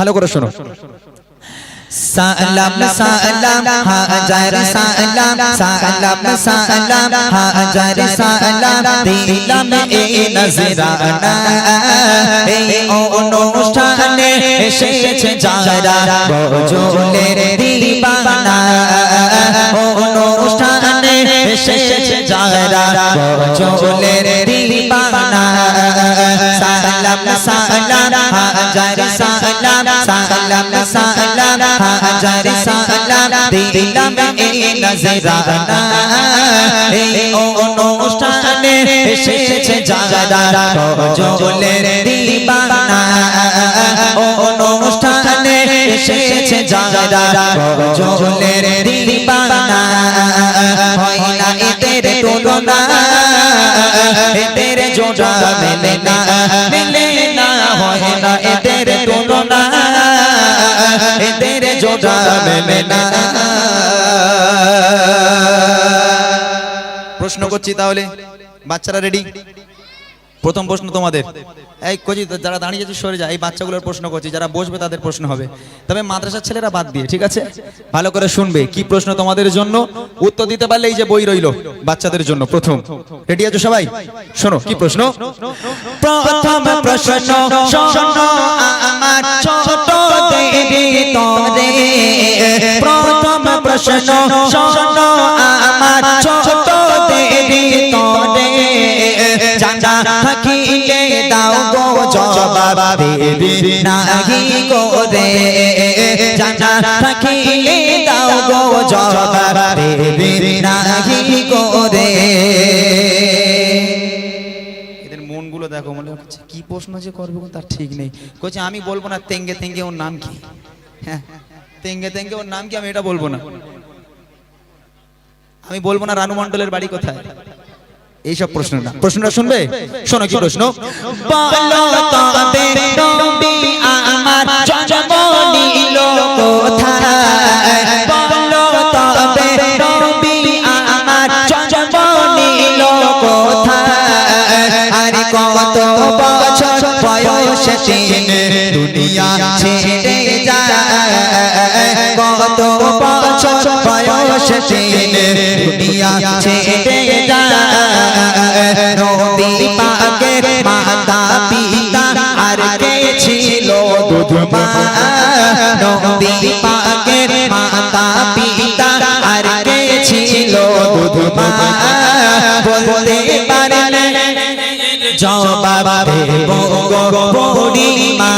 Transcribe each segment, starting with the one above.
ভালো করে শোনো। সালাম সালাম হাজার সালাম সালাম সালাম হাজার সালাম, দিলাম এই নজরানা। এই অনুষ্ঠানে এসেছে যারা বজলের দিবানা। অনুষ্ঠানে এসেছে যারা বজলের দিবানা। সালাম সালাম, হাজার সালাম সালাম সালাম, হাজার সালাম, দিলাম এই নজরানা। এই অনুষ্ঠানে এসেছে যারা বজলের দিবানা। অনুষ্ঠানে এসেছে যারা বজলের দিবানা। হয় না এদের তুলনা। এদের জোড়া মেলে না মেলে না হয় না এদের তুলনা। এদের জোড়া মেলে না। প্রশ্ন করছি তাহলে, বাচ্চারা রেডি প্রথম প্রশ্ন তোমাদের। এই কচি যারা দাঁড়িয়ে আছে সরে যায় এই বাচ্চাগুলোর প্রশ্ন করছি যারা বসবে তাদের প্রশ্ন হবে। তবে মাদ্রাসার ছেলেরা বাদ দিয়ে, ঠিক আছে? ভালো করে শুনবে, কি প্রশ্ন তোমাদের জন্য? উত্তর দিতে পারলে এই যে বই রইল, বাচ্চাদের জন্য, প্রথম। রেডি আছো সবাই? শোনো, কি প্রশ্ন? প্রথম প্রশ্ন, শোনো, আমার ছোট প্রথম প্রশ্ন, শোনো, আমার ছোট থাকিলে দাও গো নাহি জানা থাকিলে দাও গো নাহি মনগুলো দেখো, মনে হচ্ছে কি প্রশ্ন যে করবে তার ঠিক নেই। আমি বলব না, তেঙ্গে তেঙ্গে ওর নাম কি? হ্যাঁ তেঙ্গে তেঙ্গে ওর নাম কি? আমি এটা বলব না। আমি বলব না, রানু মণ্ডলের বাড়ি কোথায়? এইসব প্রশ্ন না। প্রশ্নটা শুনবে? শোনো কি প্রশ্ন? মা নবী পাকের মাতা পিতা আর কে ছিল মা বলতে পারেন জবাব দেব। বুড়িমা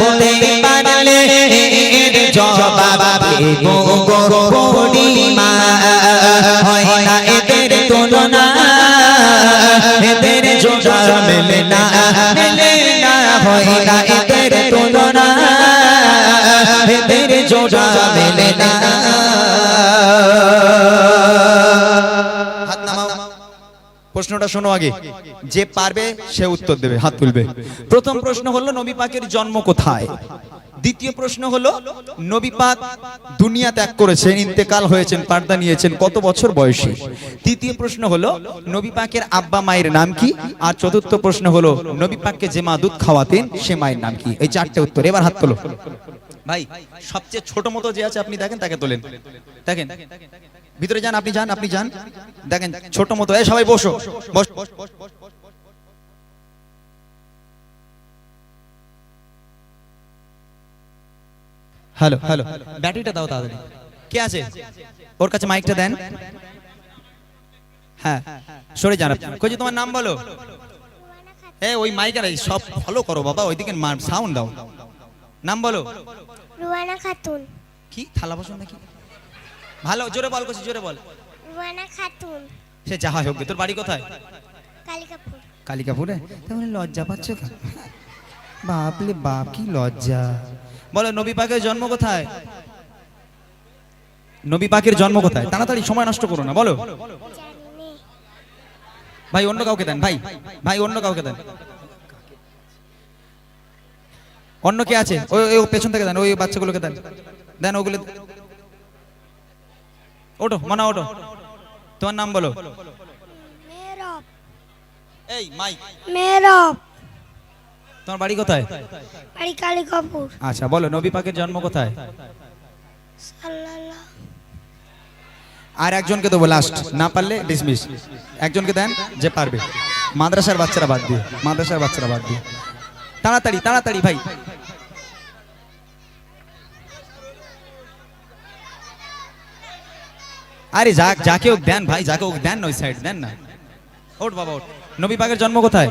বলতে পারলে জবাব দেব। বুড়িমা হয় না এদের তুলনা এদের জোড়া মেলে না মেলে না হয় না না। প্রশ্নটা শোনো আগে। যে পারবে, সে উত্তর দেবে, হাত তুলবে। প্রথম প্রশ্ন হলো, নবী পাকের জন্ম কোথায়? দ্বিতীয় প্রশ্ন হলো, নবী পাক দুনিয়া ত্যাগ করেছেন, ইন্তেকাল হয়েছেন, পার্দা নিয়েছেন, কত বছর বয়সে? তৃতীয় প্রশ্ন হলো, নবী পাকের আব্বা মায়ের নাম কি? আর চতুর্থ প্রশ্ন হলো, নবী পাককে যে মা দুধ খাওয়াতেন, সে মায়ের নাম কি? এই চারটে উত্তর, এবার হাত তোলো। ভাই, সবচেয়ে ছোট মতো যে আছে আপনি দেখেন, তাকে তোলেন। দেখেন, ভিতরে যান, আপনি যান আপনি যান। দেখেন, ছোট মতো। এই সবাই বসো। হ্যালো হ্যালো, ব্যাটারিটা দাও তাড়াতাড়ি। কে আছে? ওর কাছে মাইকটা দেন। হ্যাঁ সরে যান কই তোমার নাম বলো? এ, ওই মাইকার সব ফলো করো বাবা, ওইদিকে সাউন্ড দাও। নাম বলো। রুয়ানা খাতুন। কি? থালা বাসন নাকি? ভালো জোরে বল করছি জোরে বল। রুয়ানা খাতুন। সে যাহা হোক তোর বাড়ি কোথায়? কালিকাপুর। কালিকাপুরে? তাহলে লজ্জা পাচ্ছ কেন বাপলে বাপ কি লজ্জা। বলো নবী পাকের জন্ম কোথায়? নবী পাকের জন্ম কোথায়? তাড়াতাড়ি সময় নষ্ট করো না বলো। ভাই অন্য কাউকে দেন ভাই। ভাই অন্য কাউকে দেন। অন্য কে আছে? ওই ওই পেছন থেকে দেন ওই বাচ্চাগুলোকে দেন। দেন ওগুলো। ওটো মানা ওটো তোমার নাম বলো। এই মাইক। মেরব তোমার বাড়ি কোথায়? বাড়ি কালিকাপুর। আচ্ছা বলো নবী পাকের জন্ম কোথায়? সাল্লাল্লাহ। আর একজনকে দেবো লাস্ট না পারলে ডিসমিস একজনকে দেন যে পারবে। মাদ্রাসার বাচ্চারা বাদ দিয়ে মাদ্রাসার বাচ্চারা বাদ দিয়ে। তাড়াতাড়ি তাড়াতাড়ি ভাই। আরে যাক যাকে হোক দেন ভাই যাকে হোক দেন ওই সাইড দেন না। ওঠ বাবা ওঠ। নবী পাকের জন্ম কোথায়?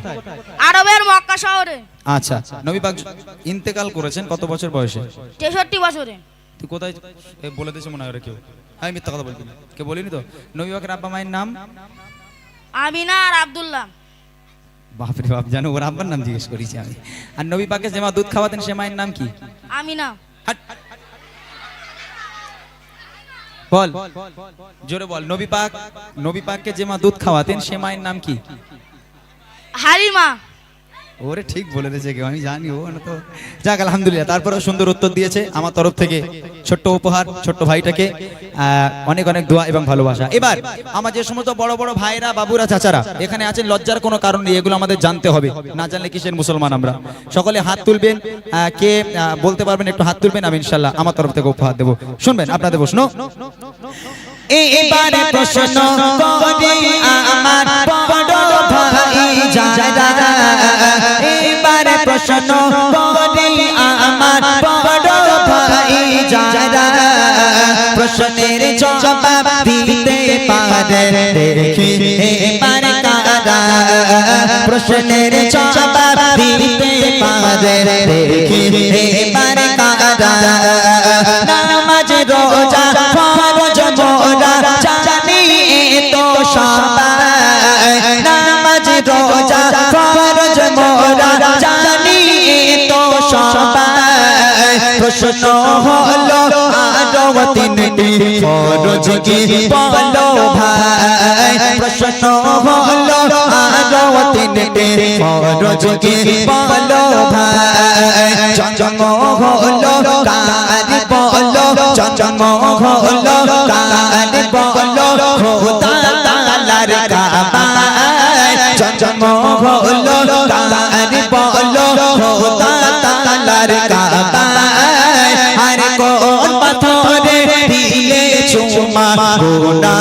আরবের মক্কা শহরে। আচ্ছা নবী পাক ইন্তেকাল করেছেন কত বছর বয়সে? তেষট্টি বছরে। তুই কোথায়? বলে দিয়েছে মনে হয় কেউ। আমি মিথ্যা কথা বলছি কেউ বলিনি তো? নবী পাকের আব্বা মায়ের নাম? আমিনা আর আব্দুল্লাহ। বাপরে বাপ জানো ওর আব্বার নাম জিজ্ঞেস করেছি আমি। আর নবী পাকে যে মা দুধ খাওয়াতেন সে মায়ের নাম কি? আমিনা। বল। জোরে বল। নবী পাক, নবী পাককে যে মা দুধ খাওয়াতেন, সে মায়ের নাম কি? হালিমা। ওরে ঠিক বলে দিয়েছে কেউ, আমি জানি, ও না তো। যাক, আলহামদুলিল্লাহ, তারপরেও সুন্দর উত্তর দিয়েছে আমার তরফ থেকে ছোট্ট উপহার, ছোট্ট ভাইটাকে অনেক অনেক দোয়া এবং ভালোবাসা। এবার, আমার যে সমস্ত বড় বড় ভাইরা বাবুরা, চাচারা, এখানে আছেন, লজ্জার কোনো কারণ নেই, এগুলো আমাদের জানতে হবে। না জানলে কিসের মুসলমান আমরা? সকলে হাত তুলবেন কে বলতে পারবেন, একটু হাত তুলবেন, আমি ইনশাল্লাহ আমার তরফ থেকে উপহার দেবো। শুনবেন, আপনাদের প্রশ্ন। এবারে প্রশ্ন করি আমার বড় ভাই যারা এবারে প্রশ্ন করি আমার বড় ভাই যারা প্রশ্নের জবাব দিতে পারে দেখি। এবার কারা? প্রশ্নের জবাব দিতে পারে দেখি। এবার রোজা, ফরজ মোরা জানি তো সবাই। প্রশ্ন হলো, আরও তিনটি ফরজ কি বলো ভাই? প্রশ্ন হলো, আরও তিনটি ফরজ কি বলো ভাই? জন্ম হলো, কার বলো? জন্ম হলো, কার বলো? খোদা হলো কার বলো খোদা তালার কাবায় আর কোন পাথরে দিলে চুমা গোনা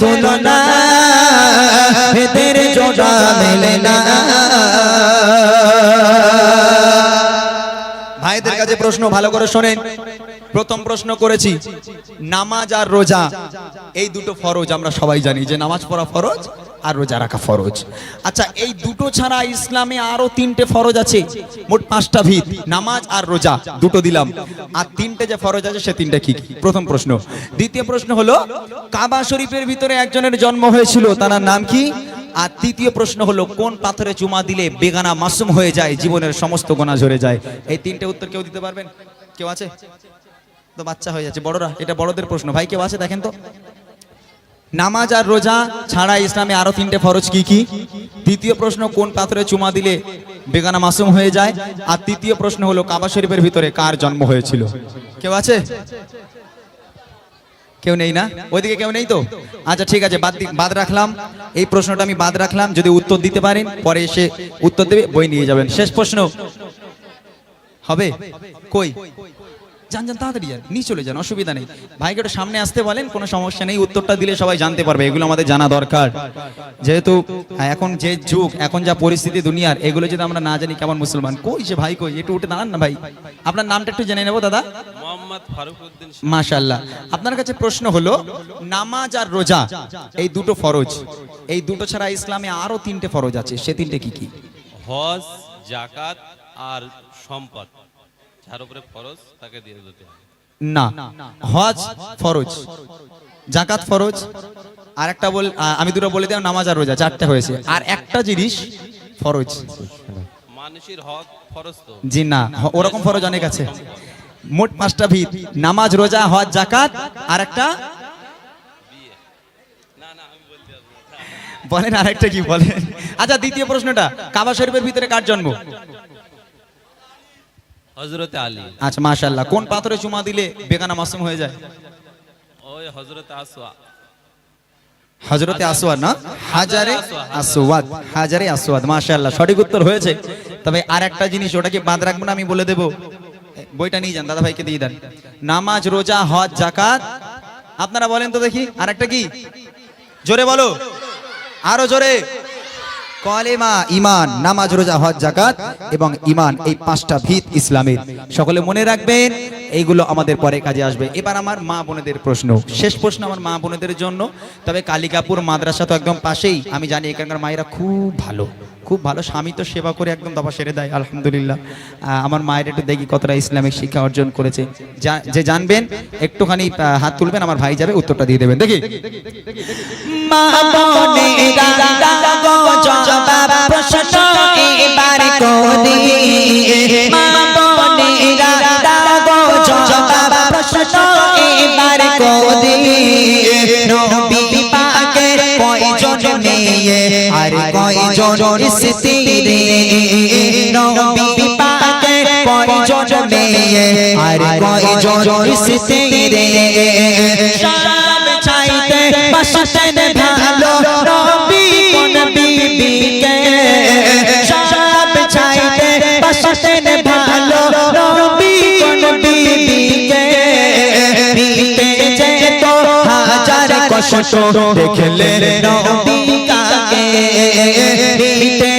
তুলনা। এদের জোড়া মেলে না। ভাইদের কাছে প্রশ্ন, ভালো করে শোনেন। প্রথম প্রশ্ন করেছি, নামাজ আর রোজা, এই দুটো ফরজ আমরা সবাই জানি, যে নামাজ পড়া ফরজ আর রোজা রাখা ফরজ। আচ্ছা এই দুটো ছাড়া ইসলামে আরও তিনটে ফরজ আছে, মোট পাঁচটা ভিত, নামাজ আর রোজা, দুটো দিলাম। আর তিনটে যে ফরজ আছে, সে তিনটে কি কি? প্রথম প্রশ্ন। দ্বিতীয় প্রশ্ন হলো, কাবা শরীফের ভিতরে একজনের জন্ম হয়েছিল, তার নাম কি? আর তৃতীয় প্রশ্ন হলো, কোন পাথরে চুমা দিলে বেগানা মাসুম হয়ে যায়, জীবনের সমস্ত গোনা ঝরে যায়? এই তিনটে উত্তর কেউ দিতে পারবেন? কেউ আছে? তো বাচ্চা হয়ে যাচ্ছে। বড়রা, এটা বড়দের প্রশ্ন। ভাই, কেউ আছে? দেখেন তো। নামাজ আর রোজা ছাড়া ইসলামে আরও তিনটে ফরজ কি কি? তৃতীয় প্রশ্ন, কোন পাথরে চুমা দিলে বেগানা মাসুম হয়ে যায়? আর তৃতীয় প্রশ্ন হলো, কাবা শরীফের ভিতরে কার জন্ম হয়েছিল? কেউ আছে? কেউ নেই না? ওইদিকে কেউ নেই তো? আচ্ছা ঠিক আছে, বাদ বাদ রাখলাম। এই প্রশ্নটা আমি বাদ রাখলাম, যদি উত্তর দিতে পারেন, পরে এসে উত্তর দেবে, বই নিয়ে যাবেন। শেষ প্রশ্ন। হবে? কই? যান যান, তাড়াতাড়ি যান নিয়ে চলে যান, অসুবিধা নেই। ভাইকে একটু সামনে আসতে বলেন, কোনো সমস্যা নেই, উত্তরটা দিলে সবাই জানতে পারবে, এগুলো আমাদের জানা দরকার। যেহেতু এখন যে যুগ, এখন যা পরিস্থিতি দুনিয়ার, এগুলো যদি আমরা না জানি, কেমন মুসলমান? কই সে ভাই, কই? একটু উঠে দাঁড়ান না ভাই। আপনার নামটা একটু জেনে নেব, দাদা? মোহাম্মদ ফারুক উদ্দিন মাশাল্লাহ আপনার কাছে প্রশ্ন হলো নামাজ আর রোজা এই দুটো ফরজ এই দুটো ছাড়া ইসলামে আরও তিনটে ফরজ আছে সে তিনটে কি কি? হজ জাকাত আর সম্পদ। যার উপরে ফরজ তাকে দিয়ে দিতে না হজ ফরজ জাকাত ফরজ আর একটা বল আমি দুটো বলে দিলাম নামাজ আর রোজা চারটে হয়েছে। আর একটা জিনিস ফরজ। মানুষের হক ফরজ তো। জি না ওরকম ফরজ অনেক আছে। মোট পাঁচটা ভিত। নামাজ রোজা হজ জাকাত আর একটা। বলেন আরেকটা কি বলেন? আচ্ছা দ্বিতীয় প্রশ্নটা কাবা শরীফের ভিতরে কার জন্ম? হজরতে আলী। আচ্ছা মাশাআল্লাহ কোন পাথরে চুমা দিলে বেগানা মাসুম হয়ে যায়? ওই হজরতে আসওয়া। হজরতে আসওয়াদ না? হাজারে আসওয়াদ হাজারে আসওয়াদ মাশাআল্লাহ সঠিক উত্তর হয়েছে। তবে আর একটা জিনিস ওটা কি বাদ রাখব না আমি বলে দেবো। বইটা নিয়ে যান দাদা ভাইকে দিয়ে দেন। নামাজ, রোজা, হজ জাকাত আপনারা বলেন তো দেখি আর একটা কি? জোরে বলো। আরও জোরে। কলেমা ইমান নামাজ, রোজা, হজ জাকাত এবং ইমান এই পাঁচটা ভিত ইসলামের। সকলে মনে রাখবেন, এইগুলো আমাদের পরে কাজে আসবে। এবার আমার মা বোনেদের প্রশ্ন। শেষ প্রশ্ন আমার মা বোনেদের জন্য। তবে কালিকাপুর মাদ্রাসা তো একদম পাশেই। আমি জানি এখানকার মায়েরা খুব ভালো। খুব ভালো, স্বামী তো সেবা করে একদম দফা সেরে দেয়, আলহামদুলিল্লাহ। আমার মায়ের একটু দেখি কতটা ইসলামিক শিক্ষা অর্জন করেছে। যা- জানবেন, একটুখানি হাত তুলবেন, আমার ভাই যাবে, উত্তরটা দিয়ে দেবেন। দেখি। মা আর কয়জন স্ত্রী নবী পাকের কয়জন মেয়ে আর কয়জন স্ত্রী সব চাইতে বাসতেন ভালো নবী কোন বিবিকে সব চাইতে বাসতেন ভালো নবী কোন বিবিকে বিতে যেত হাজার কষ্ট দেখলে নবী কাকে বিতে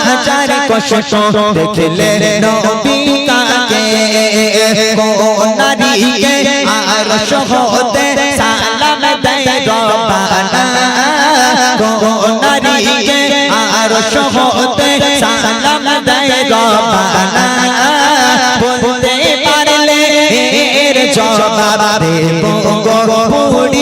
হাজার কষ্ট। দেখলে নবী কাকে নারীকে আর সহতে সালাম দেয় রবানা আর সহতে সালাম দেয় বলতে পারলে এর জবাব দেব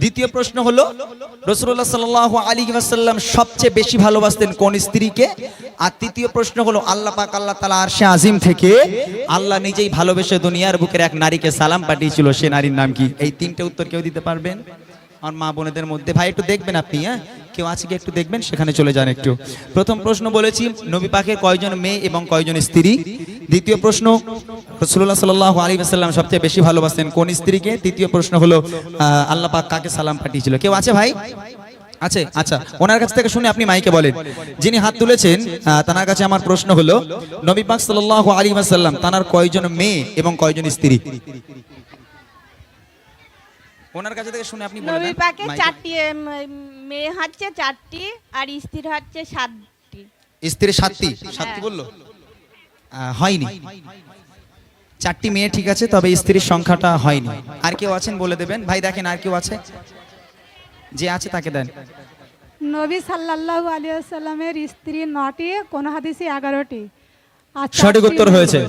দ্বিতীয় প্রশ্ন হলো রাসূলুল্লাহ সাল্লাল্লাহু আলী ওয়াসাল্লাম সবচেয়ে বেশি ভালোবাসতেন কোন স্ত্রীকে? আর তৃতীয় প্রশ্ন হলো, আল্লাহ পাক আল্লাহ তাআলা আরশে আজিম থেকে আল্লাহ নিজেই ভালোবেসে দুনিয়ার বুকের এক নারীকে সালাম পাঠিয়েছিল, সে নারীর নাম কি? এই তিনটে উত্তর কেউ দিতে পারবেন? আমার মা বোনেদের মধ্যে, ভাই একটু দেখবেন আপনি হ্যাঁ? কেউ আছে কি একটু দেখবেন? সেখানে চলে যান একটু। প্রথম প্রশ্ন বলেছি, নবী পাকের কয়জন মেয়ে এবং কয়জন স্ত্রী? দ্বিতীয় প্রশ্ন রসুল্লাহ সাল্লাহ আলী আসাল্লাম সবচেয়ে বেশি ভালোবাসতেন কোন স্ত্রীকে? তৃতীয় প্রশ্ন হলো আল্লাহ পাক কাকে সালাম পাঠিয়েছিল? কেউ আছে ভাই? আছে? আচ্ছা ওনার কাছ থেকে শুনে আপনি মাইকে বলেন। যিনি হাত তুলেছেন তার কাছে আমার প্রশ্ন হলো নবী পাক সাল্লাহ আলী আসাল্লাম তার কয়জন মেয়ে এবং কয়জন স্ত্রী? ওনার কাছে থেকে শুনে আপনি বলে নবী পাকে চারটি মেয়ে হচ্ছে চারটি আর স্ত্রী হচ্ছে সাতটি। স্ত্রী সাতটি? সাতটি বলল? হয়নি। চারটি মেয়ে ঠিক আছে তবে স্ত্রীর সংখ্যাটা হয়নি। আর কেউ আছেন বলে দেবেন? ভাই দেখেন আর কেউ আছে? যে আছে তাকে দেন। নবী সাল্লাল্লাহু আলাইহি ওয়াসাল্লামের স্ত্রী নটি কোন হাদিসে এগারোটি। আর সঠিক উত্তর হয়েছে।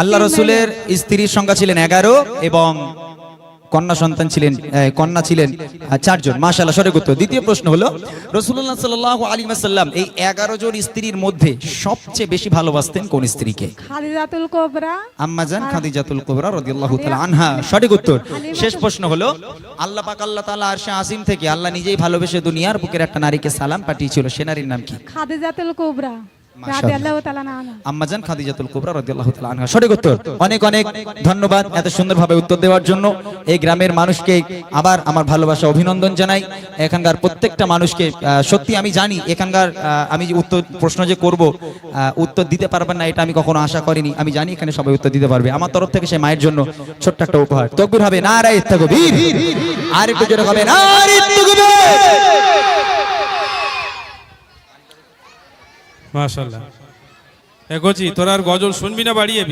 আল্লাহ রাসূলের রসুলের স্ত্রীর সংখ্যা ছিলেন এগারো এবং কন্যা সন্তান ছিলেন কন্যা ছিলেন চারজন। মাশাল্লাহ সঠিক উত্তর। দ্বিতীয় প্রশ্ন হলো রসুল্লাহ সাল্লাহ আলী সাল্লাম এই এগারো জন স্ত্রীর মধ্যে সবচেয়ে বেশি ভালোবাসতেন কোন স্ত্রীকে? খাদিজাতুল কোবরা। আম্মাজান খাদিজাতুল কুবরা রাদিয়াল্লাহু তাআলা আনহা। সঠিক উত্তর। শেষ প্রশ্ন হলো আল্লাহ পাক আল্লাহ তাআলা আরশে আসিম থেকে আল্লাহ নিজেই ভালোবেসে দুনিয়ার বুকের একটা নারীকে সালাম পাঠিয়েছিল। সে নারীর নাম কি? খাদিজাতুল কোবরা। আম্মাজান খাদিজাতুল কুবরা রাদিয়াল্লাহু তাআলা আনহা। সঠিক উত্তর। অনেক অনেক ধন্যবাদ এত সুন্দরভাবে উত্তর দেওয়ার জন্য। এই গ্রামের মানুষকে আবার আমার ভালোবাসা অভিনন্দন জানাই। এখানকার প্রত্যেকটা মানুষকে সত্যি আমি জানি এখানকার আমি যে উত্তর প্রশ্ন যে করব আহ, উত্তর দিতে পারবেন না এটা আমি কখনো আশা করিনি। আমি জানি এখানে সবাই উত্তর দিতে পারবে। আমার তরফ থেকে সেই মায়ের জন্য ছোট্ট একটা উপহার। তকবির হবে না রায় তকবীর। আর একটু জোরে হবে না মাশাল্লাহ গজি তোরা আর গজল শুনবি না বাড়িয়ে